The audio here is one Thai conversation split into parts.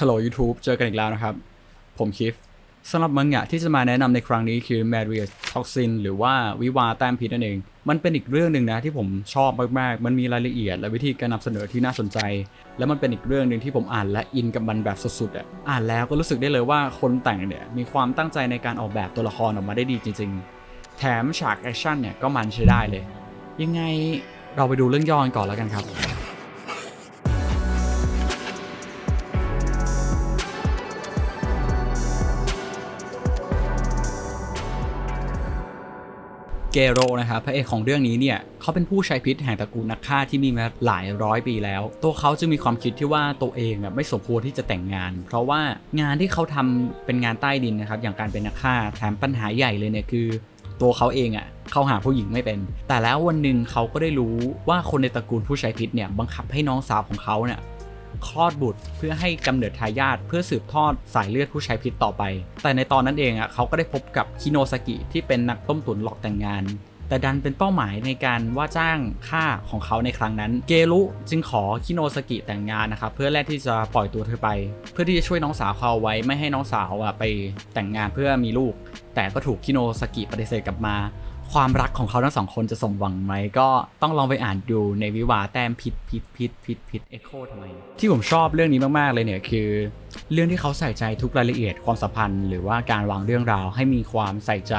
ฮัลโหล YouTube เจอกันอีกแล้วนะครับ ผมคิฟสำหรับมังงะที่จะมาแนะนำในครั้งนี้คือ Marriage Toxin หรือว่าวิวาแต้มพิษนั่นเอง มันเป็นอีกเรื่องหนึ่งนะที่ผมชอบมาก ๆ มันมีรายละเอียดและวิธีการนำเสนอที่น่าสนใจ และมันเป็นอีกเรื่องหนึ่งที่ผมอ่านและอินกับมันแบบสุดๆอะ อ่านแล้วก็รู้สึกได้เลยว่าคนแต่งเนี่ยมีความตั้งใจในการออกแบบตัวละครออกมาได้ดีจริง ๆ แถมฉากแอคชั่นเนี่ยก็มันใช้ได้เลย ยังไงเราไปดูเรื่องย่อกันก่อนแล้วกันครับ เกโรนะครับพระเอกของเรื่องนี้เนี่ยเขาเป็นผู้ใช้พิษแห่งตระกูลนักฆ่าที่มีมาหลายร้อยปีแล้ว ตัวเขาจึงมีความคิดที่ว่าตัวเองไม่สมควรที่จะแต่งงาน เพราะว่างานที่เขาทำเป็นงานใต้ดินนะครับอย่างการเป็นนักฆ่าแถมปัญหาใหญ่เลยเนี่ยคือ ตัวเขาเองอะเขาหาผู้หญิงไม่เป็น แต่แล้ววันหนึ่งเขาก็ได้รู้ว่าคนในตระกูลผู้ใช้พิษเนี่ยบังคับให้น้องสาวของเขาเนี่ย คลอดบุตร เพื่อให้กำเนิดทายาทเพื่อสืบทอดสายเลือดผู้ใช้พิษต่อไป แต่ในตอนนั้นเองอะเขาก็ได้พบกับคิโนซากิที่เป็นนักต้มตุ๋นหลอกแต่งงาน แต่ดันเป็นเป้าหมายในการว่าจ้างฆ่าของเขาในครั้งนั้น เกรุจึงขอคิโนซากิแต่งงานนะครับเพื่อแลกที่จะปล่อยตัวเธอไป เพื่อที่จะช่วยน้องสาวเขาเอาไว้ไม่ให้น้องสาวอะไปแต่งงานเพื่อมีลูก แต่ก็ถูกคิโนซากิปฏิเสธกลับมา ความรักของเขาทั้งสองคนจะสมหวังไหมก็ต้องลองไปอ่านดูในวิวาแต้มพิษพิษพิษพิษพิษเอ็กโคทำไม ที่ผมชอบเรื่องนี้มาก ๆ เลยเนี่ยคือ เรื่องที่เขาใส่ใจทุกรายละเอียดความสัมพันธ์ หรือว่าการวางเรื่องราวให้มีความใส่ใจ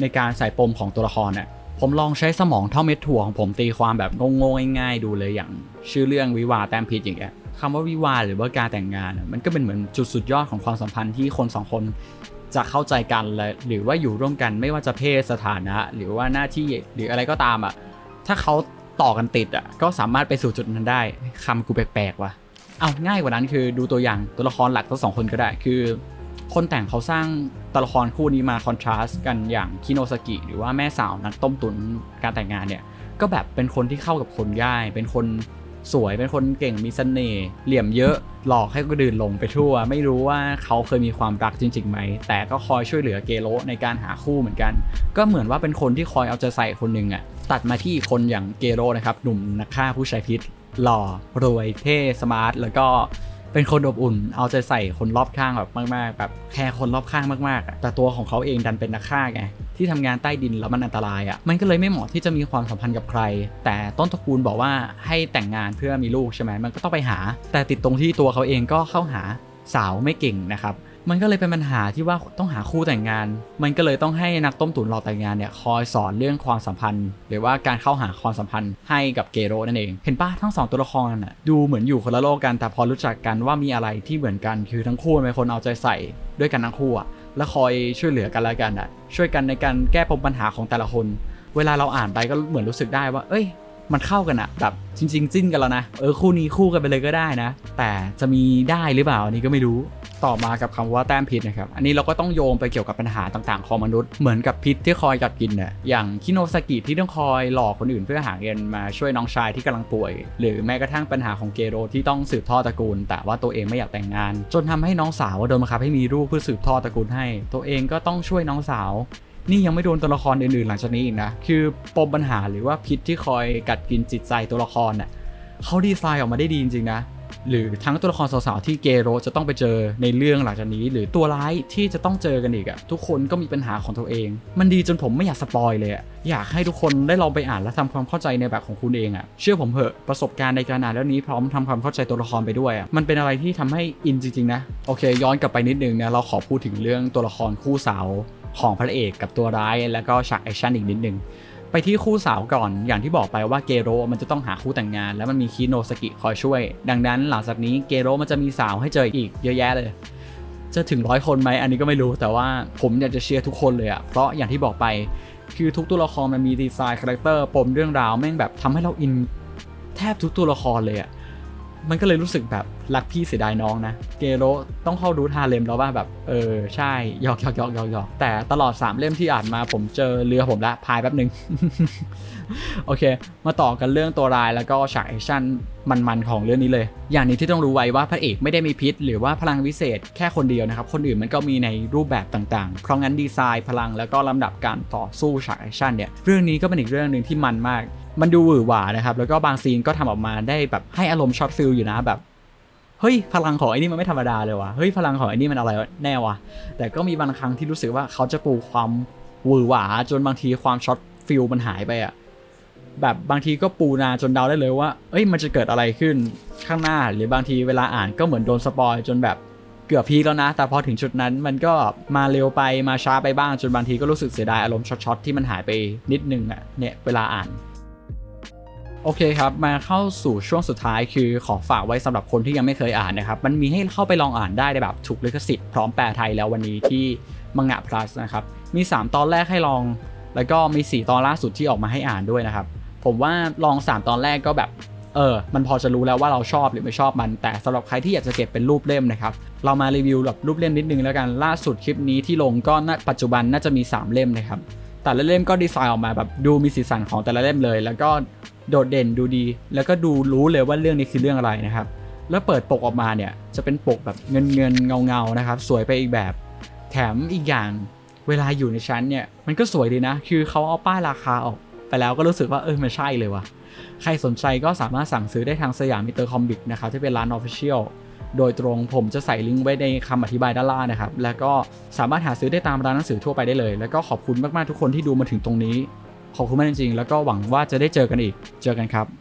ในการใส่ปมของตัวละครน่ะผมลองใช้สมองเท่าเม็ดถั่วของผมตีความแบบงงๆง่ายๆดูเลยอย่าง ชื่อเรื่องวิวาแต้มพิษอย่างเงี้ยคำว่าวิวาหรือว่าการแต่งงาน มันก็เป็นเหมือนจุดสุดยอดของความสัมพันธ์ที่คนสองคน จะเข้าใจกันและหรือว่าอยู่ร่วมกันไม่ว่าจะเพศสถานะ หรือว่าหน้าที่หรืออะไรก็ตามอะถ้าเขาต่อกันติดอะก็สามารถไปสู่จุดนั้นได้คำกูแปลกๆว่ะเอาง่ายกว่านั้นคือดูตัวอย่างตัวละครหลักทั้งสองคนก็ได้ คือ คนแต่งเขาสร้างตัวละครคู่นี้มาคอนทราสต์กันอย่างคิโนซากิหรือว่าแม่สาวนักต้มตุ๋นการแต่งงานเนี่ยก็แบบเป็นคนที่เข้ากับคนง่าย เป็นคน สวยเป็นคนเก่งมีเสน่ห์เหลี่ยมเยอะหลอกให้ก็ดื่นลงไปทั่ว ไม่รู้ว่าเขาเคยมีความรักจริงๆไหม แต่ก็คอยช่วยเหลือเกโรในการหาคู่เหมือนกัน ก็เหมือนว่าเป็นคนที่คอยเอาใจใส่คนหนึ่งอะตัดมาที่คนอย่างเกโรนะครับหนุ่มนักฆ่าผู้ใช้พิษ หล่อรวยเท่สมาร์ทแล้วก็เป็นคนอบอุ่น เอาใจใส่คนรอบข้างแบบมากๆแบบแคร์คนรอบข้างมากๆอะแต่ตัวของเขาเองดันเป็นนักฆ่าไง ที่ทำงานใต้ดินแล้วมันอันตรายอะ่ะมันก็เลยไม่เหมาะที่จะมีความสัมพันธ์กับใคร แต่ต้นตระกูลบอกว่าให้แต่งงานเพื่อมีลูกใช่ไหมมันก็ต้องไปหา แต่ติดตรงที่ตัวเขาเองก็เข้าหาสาวไม่เก่งนะครับมันก็เลยเป็นปัญหาที่ว่าต้องหาคู่แต่งงาน มันก็เลยต้องให้นักต้มตุ๋นหลอกแต่งงานเนี่ยคอยสอนเรื่องความสัมพันธ์ หรือว่าการเข้าหาความสัมพันธ์ให้กับเกโรนั่นเอง เห็นปะทั้งสองตัวละครน่ะดูเหมือนอยู่คนละโลกกันแต่พอรู้จักกันว่ามีอะไรที่เหมือนกันคือทั้งคู่เป็นคนเอาใจใส่ด้วยกันทั้งคู่อะ และคอยช่วยเหลือกันและกันอะช่วยกันในการแก้ปมปัญหาของแต่ละคน เวลาเราอ่านไปก็เหมือนรู้สึกได้ว่า เอ้ย มันเข้ากันอะแบบจริง ๆ จิ้นกันแล้วนะเออคู่นี้คู่กันไปเลยก็ได้นะ แต่จะมีได้หรือเปล่าอันนี้ก็ไม่รู้ ต่อมากับคำว่าแต้มพิษนะครับ อันนี้เราก็ต้องโยงไปเกี่ยวกับปัญหาต่างๆ ของมนุษย์ เหมือนกับพิษที่คอยกัดกินน่ะอย่างคิโนซากิที่ต้องคอยหลอกคนอื่นเพื่อหาเงินมาช่วยน้องชายที่กำลังป่วย หรือแม้กระทั่งปัญหาของเกโรที่ต้องสืบทอดตระกูล แต่ว่าตัวเองไม่อยากแต่งงาน จนทำให้น้องสาวโดนบังคับให้มีลูกเพื่อสืบทอดตระกูลให้ ตัวเองก็ต้องช่วยน้องสาวนี่ยังไม่โดนตัวละครอื่นๆ หลังจากนี้อีกนะ คือปมปัญหาหรือว่าพิษที่คอยกัดกินจิตใจตัวละครน่ะเขาดีไซน์ออกมาได้ดีจริงๆนะ หรือทั้งตัวละครสาวๆที่เกโรจะต้องไปเจอในเรื่องหลังจากนี้ หรือตัวร้ายที่จะต้องเจอกันอีกอะทุกคนก็มีปัญหาของตัวเอง มันดีจนผมไม่อยากสปอยเลยอะอยากให้ทุกคนได้ลองไปอ่านและทำความเข้าใจในแบบของคุณเองอะเชื่อผมเหอะประสบการณ์ในการอ่านเรื่องนี้พร้อมทำความเข้าใจตัวละครไปด้วยอะมันเป็นอะไรที่ทำให้อินจริงๆนะโอเค ย้อนกลับไปนิดนึงนะเราขอพูดถึงเรื่องตัวละครคู่สาวของพระเอกกับตัวร้ายแล้วก็ฉากแอคชั่นอีกนิดนึง ไปที่คู่สาวก่อนอย่างที่บอกไปว่าเกโรมันจะต้องหาคู่แต่งงาน แล้วมันมีคิโนสกิคอยช่วย ดังนั้นหลังจากนี้เกโรมันจะมีสาวให้เจออีกเยอะแยะเลย จะถึงร้อยคนไหมอันนี้ก็ไม่รู้แต่ว่าผมอยากจะเชียร์ทุกคนเลยอะเพราะอย่างที่บอกไปคือทุกตัวละครมันมีดีไซน์คาแรคเตอร์ปมเรื่องราวแม่งแบบทำให้เราอินแทบทุกตัวละครเลยอะ มันก็เลยรู้สึกแบบรักพี่เสียดายน้องนะ เกโรต้องเข้ารู้ทาเลมแล้วว่าแบบเออใช่หยอกหยอกหยอกหยอกหยอกแต่ตลอด 3 เล่มที่อ่านมาผมเจอเรือผมละพายแป๊บหนึ่งโอเค มาต่อกันเรื่องตัวรายแล้วก็ฉากแอคชั่นมันๆของเรื่องนี้เลย อย่างนี้ที่ต้องรู้ไว้ว่าพระเอกไม่ได้มีพิษ หรือว่าพลังวิเศษแค่คนเดียวนะครับ คนอื่นมันก็มีในรูปแบบต่างๆ เพราะงั้นดีไซน์พลังแล้วก็ลำดับการต่อสู้ฉากแอคชั่นเนี่ยเรื่องนี้ก็เป็นอีกเรื่องหนึ่งที่มันมาก มันดูหวือหวานะครับ แล้วก็บางซีนก็ทำออกมาได้แบบให้อารมณ์ช็อตฟิลอยู่นะแบบเฮ้ยพลังของไอ้นี่มันไม่ธรรมดาเลยว่ะเฮ้ยพลังของไอ้นี่มันอะไรแน่วะแต่ก็มีบางครั้งที่รู้สึกว่าเขาจะปูความหวือหวาจนบางทีความช็อตฟิลมันหายไปอะแบบบางทีก็ปูนาจนเดาได้เลยว่า เอ้ยมันจะเกิดอะไรขึ้นข้างหน้าหรือบางทีเวลาอ่านก็เหมือนโดนสปอยจนแบบเกือบพีแล้วนะ แต่พอถึงจุดนั้นมันก็มาเร็วไปมาช้าไปบ้างจนบางทีก็รู้สึกเสียดายอารมณ์ช็อตๆที่มันหายไปนิดนึงอะเนี่ยเวลาอ่าน โอเคครับ มาเข้าสู่ช่วงสุดท้ายคือขอฝากไว้สำหรับคนที่ยังไม่เคยอ่านนะครับ มันมีให้เข้าไปลองอ่านได้ในแบบถูกลิขสิทธิ์พร้อมแปลไทยแล้ววันนี้ที่มังงะ plus นะครับ มี 3 ตอนแรกให้ลอง แล้วก็มี 4 ตอนล่าสุดที่ออกมาให้อ่านด้วยนะครับ ผมว่าลอง 3 ตอนแรกก็แบบ เออ มันพอจะรู้แล้วว่าเราชอบหรือไม่ชอบมัน แต่สำหรับใครที่อยากจะเก็บเป็นรูปเล่มนะครับ เรามารีวิวแบบรูปเล่มนิดนึงแล้วกัน ล่าสุดคลิปนี้ที่ลงก็น่าปัจจุบันน่าจะมี 3 เล่มนะครับ แต่ละเล่มก็ดีไซน์ออกมาแบบดูมีสีสันของแต่ละเล่มเลย แล้วก็ โดดเด่นดูดี แล้วก็ดูรู้เลยว่าเรื่องนี้คือเรื่องอะไรนะครับ แล้วเปิดปกออกมาเนี่ยจะเป็นปกแบบเงินเงินเงาเงานะครับ สวยไปอีกแบบ แถมอีกอย่างเวลาอยู่ในชั้นเนี่ยมันก็สวยดีนะ คือเขาเอาป้ายราคาออกไปแล้วก็รู้สึกว่าเออมันใช่เลยว่ะ ใครสนใจก็สามารถสั่งซื้อได้ทางสยามมิเตอร์คอมบิกนะครับที่เป็นร้านออฟฟิเชียลโดยตรงผมจะใส่ลิงก์ไว้ในคำอธิบายด้านล่างนะครับ แล้วก็สามารถหาซื้อได้ตามร้านหนังสือทั่วไปได้เลย แล้วก็ขอบคุณมาก ๆ ทุกคนที่ดูมาถึงตรงนี้ ขอบคุณมากจริงๆ แล้วก็หวังว่าจะได้เจอกันอีก เจอกันครับ